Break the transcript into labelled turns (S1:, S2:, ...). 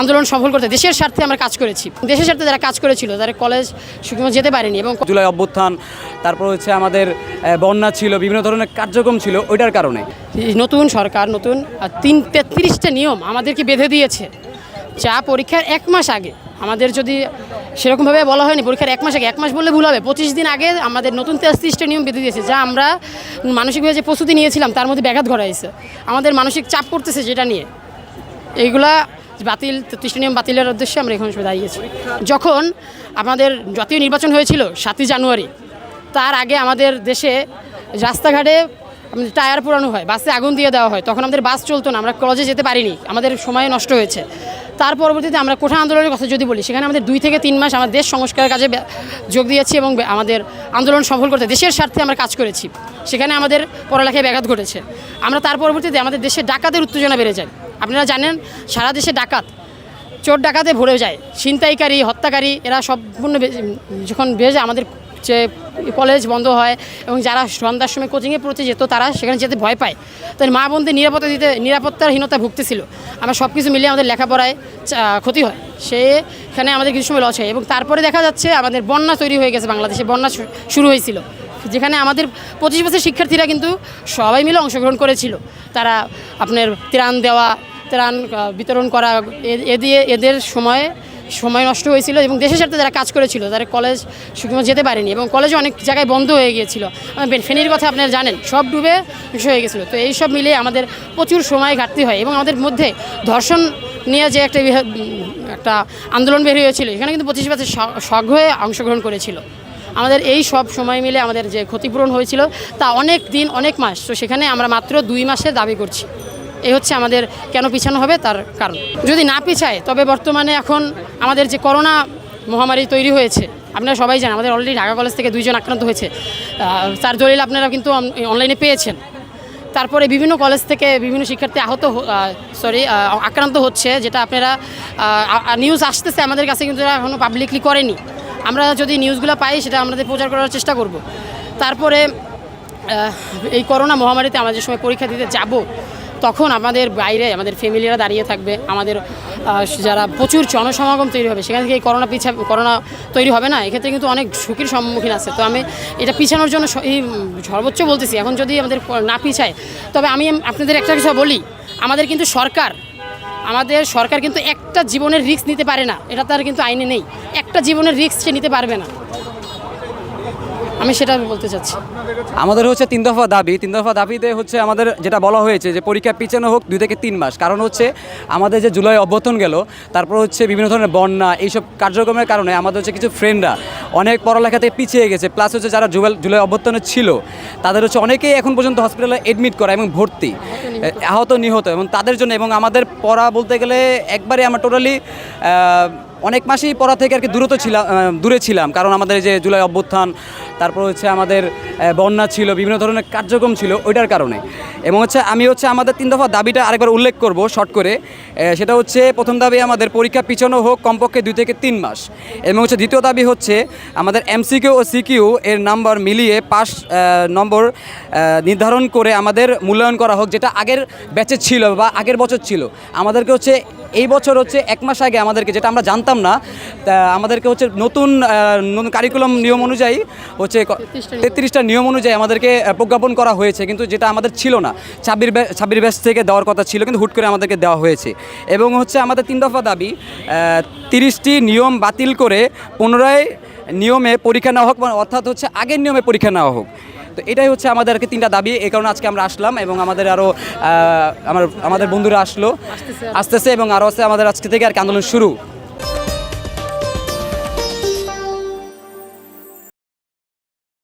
S1: আন্দোলন সফল করতে দেশের স্বার্থে আমরা কাজ করেছি। দেশের স্বার্থে যারা কাজ করেছিল তারা কলেজ সুখময় যেতে পারেনি এবং
S2: জুলাই অভ্যুত্থান তারপর হচ্ছে আমাদের বন্যা ছিল বিভিন্ন ধরনের কার্যক্রম ছিল ওইটার কারণে।
S1: এই নতুন সরকার নতুন আর তিন তেত্রিশটা নিয়ম আমাদেরকে বেঁধে দিয়েছে। যা পরীক্ষার এক মাস আগে আমাদের যদি সেরকমভাবে বলা হয়নি পরীক্ষার এক মাস আগে এক মাস বললে ভুল হবে। পঁচিশ দিন আগে আমাদের নতুন তেত্রিশটা নিয়ম বেঁধে দিয়েছে যা আমরা মানসিকভাবে যে প্রস্তুতি নিয়েছিলাম তার মধ্যে ব্যাঘাত ঘটাইছে। আমাদের মানসিক চাপ পড়তেছে যেটা নিয়ে। এইগুলা বাতিল, তেত্রিশটা নিয়ম বাতিলের উদ্দেশ্যে আমরা এখানে এখন দাঁড়িয়েছি। যখন আমাদের জাতীয় নির্বাচন হয়েছিল সাতই জানুয়ারি, তার আগে আমাদের দেশে রাস্তাঘাটে টায়ার পোড়ানো হয়, বাসে আগুন দিয়ে দেওয়া হয়। তখন আমাদের বাস চলতো না, আমরা কলেজে যেতে পারিনি, আমাদের সময় নষ্ট হয়েছে। তার পরবর্তীতে আমরা কোঠা আন্দোলনের কথা যদি বলি, সেখানে আমাদের দুই থেকে তিন মাস আমাদের দেশ সংস্কারের কাজে যোগ দিয়েছি এবং আমাদের আন্দোলন সফল করতে, দেশের স্বার্থে আমরা কাজ করেছি। সেখানে আমাদের পড়ালেখায় ব্যাঘাত ঘটেছে। আমরা তার পরবর্তীতে আমাদের দেশে ডাকাতের উত্তেজনা বেড়ে যায়। আপনারা জানেন, সারা দেশে ডাকাত, চোর ডাকাতে ভরে যায়। ছিনতাইকারী, হত্যাকারী, এরা সম্পূর্ণ যখন যায় আমাদের যে কলেজ বন্ধ হয় এবং যারা সন্ধ্যার সময় কোচিংয়ে পড়তে যেত, তারা সেখানে যেতে ভয় পায়। তাই মা বোনদের নিরাপত্তা দিতে, নিরাপত্তাহীনতা ভুগতেছিল। আমরা সব কিছু মিলিয়ে আমাদের লেখাপড়ায় ক্ষতি হয়। সেখানে আমাদের কিছু সময় লস হয় এবং তারপরে দেখা যাচ্ছে, আমাদের বন্যা তৈরি হয়ে গেছে বাংলাদেশে, বন্যা শুরু হয়েছিল। যেখানে আমাদের পঁচিশ বছর শিক্ষার্থীরা কিন্তু সবাই মিলে অংশগ্রহণ করেছিল। তারা আপনার ত্রাণ দেওয়া ত্রাণ বিতরণ করা এ- দিয়ে এদের সময়ে, সময় নষ্ট হয়েছিল এবং দেশের সাথে যারা কাজ করেছিল, তারা কলেজ সুখময় যেতে পারেনি এবং কলেজ অনেক জায়গায় বন্ধ হয়ে গিয়েছিল। ফেনীর কথা আপনারা জানেন, সব ডুবে হয়ে গেছিল তো এই সব মিলিয়ে আমাদের প্রচুর সময় ঘাটতি হয় এবং আমাদের মধ্যে ধর্ষণ নিয়ে যে একটা একটা আন্দোলন বের হয়েছিল, এখানে কিন্তু পঁচিশ বছর শখ হয়ে অংশগ্রহণ করেছিল। আমাদের এই সব সময় মিলে আমাদের যে ক্ষতিপূরণ হয়েছিল তা অনেক দিন, অনেক মাস, তো সেখানে আমরা মাত্র দুই মাসের দাবি করছি। এই হচ্ছে আমাদের কেন পিছানো হবে তার কারণ। যদি না পিছায়, তবে বর্তমানে এখন আমাদের যে করোনা মহামারী তৈরি হয়েছে, আপনারা সবাই জানেন, আমাদের অলরেডি ঢাকা কলেজ থেকে দুইজন আক্রান্ত হয়েছে। তার দলিল আপনারা কিন্তু অনলাইনে পেয়েছেন। তারপরে বিভিন্ন কলেজ থেকে বিভিন্ন শিক্ষার্থী আহত সরি আক্রান্ত হচ্ছে, যেটা আপনারা নিউজ আসতেছে আমাদের কাছে কিন্তু এখনও পাবলিকলি করেনি। আমরা যদি নিউজগুলো পাই, সেটা আমাদের প্রচার করার চেষ্টা করব। তারপরে এই করোনা মহামারীতে আমরা যে সময় পরীক্ষা দিতে যাব তখন আমাদের বাইরে, আমাদের ফ্যামিলিরা দাঁড়িয়ে থাকবে, আমাদের যারা প্রচুর জনসমাগম তৈরি হবে, সেখান থেকে এই করোনা পিছা, করোনা তৈরি হবে না, এক্ষেত্রে কিন্তু অনেক ঝুঁকির সম্মুখীন আছে। তো আমি এটা পিছানোর জন্য এই সর্বোচ্চ বলতেছি, এখন যদি আমাদের না পিছায়, তবে আমি আপনাদের একটা কিছু বলি, আমাদের কিন্তু সরকার, আমাদের সরকার কিন্তু একটা জীবনের রিস্ক নিতে পারে না, এটা তার কিন্তু আইনে নেই, একটা জীবনের রিস্ক সে নিতে পারবে না। আমি সেটা আমি বলতে চাচ্ছি।
S2: আমাদের হচ্ছে তিন দফা দাবি, তিন দফা দাবিতে হচ্ছে আমাদের যেটা বলা হয়েছে যে পরীক্ষা পিছানো হোক দুই থেকে তিন মাস। কারণ হচ্ছে আমাদের যে জুলাই অভ্যর্থন গেল, তারপর হচ্ছে বিভিন্ন ধরনের বন্যা, এইসব কার্যক্রমের কারণে আমাদের হচ্ছে কিছু ফ্রেন্ডরা অনেক পড়ালেখাতে পিছিয়ে গেছে। প্লাস হচ্ছে যারা জুলাই অভ্যর্থনে ছিল, তাদের হচ্ছে অনেকেই এখন পর্যন্ত হসপিটালে এডমিট করা এবং ভর্তি। আহত নিহত এবং তাদের জন্য এবং আমাদের পড়া বলতে গেলে একবারে আমরা টোটালি অনেক মাসেই পড়া থেকে আর কি দূরত ছিলাম দূরে ছিলাম। কারণ আমাদের যে জুলাই অভ্যুত্থান, তারপর হচ্ছে আমাদের বন্যা ছিল, বিভিন্ন ধরনের কার্যক্রম ছিল ওইটার কারণে। এবং হচ্ছে আমি হচ্ছে আমাদের তিন দফা দাবিটা আরেকবার উল্লেখ করব শর্ট করে। সেটা হচ্ছে প্রথম দাবি আমাদের পরীক্ষা পিছানো হোক কমপক্ষে দুই থেকে তিন মাস। এবং হচ্ছে দ্বিতীয় দাবি হচ্ছে আমাদের এমসিকিউ ও সিকিউ এর নাম্বার মিলিয়ে পাস নম্বর নির্ধারণ করে আমাদের মূল্যায়ন করা হোক, যেটা আগের ব্যাচে ছিল বা আগের বছর ছিল। আমাদেরকে হচ্ছে এই বছর হচ্ছে এক মাস আগে আমাদেরকে যেটা আমরা জানতাম না তা আমাদেরকে হচ্ছে নতুন নতুন কারিকুলাম নিয়ম অনুযায়ী হচ্ছে তেত্রিশটা নিয়ম। অনুযায়ী আমাদেরকে প্রজ্ঞাপন করা হয়েছে। কিন্তু যেটা আমাদের ছিল না ছাব্বিশ ছাব্বিশ ব্যাচ থেকে দেওয়ার কথা ছিল কিন্তু হুট করে আমাদেরকে দেওয়া হয়েছে। এবং হচ্ছে আমাদের তিন দফা দাবি তিরিশটি নিয়ম বাতিল করে পুনরায় নিয়মে পরীক্ষা নেওয়া হোক বা অর্থাৎ হচ্ছে আগের নিয়মে পরীক্ষা নেওয়া হোক। তো এটাই হচ্ছে আমাদেরকে তিনটা দাবি এই কারণে আজকে আমরা আসলাম এবং আমাদের আরও আমার আমাদের বন্ধুরা আসলো। আসতেছে। এবং আরও আছে আমাদের আজকে থেকে আর কি আন্দোলন শুরু।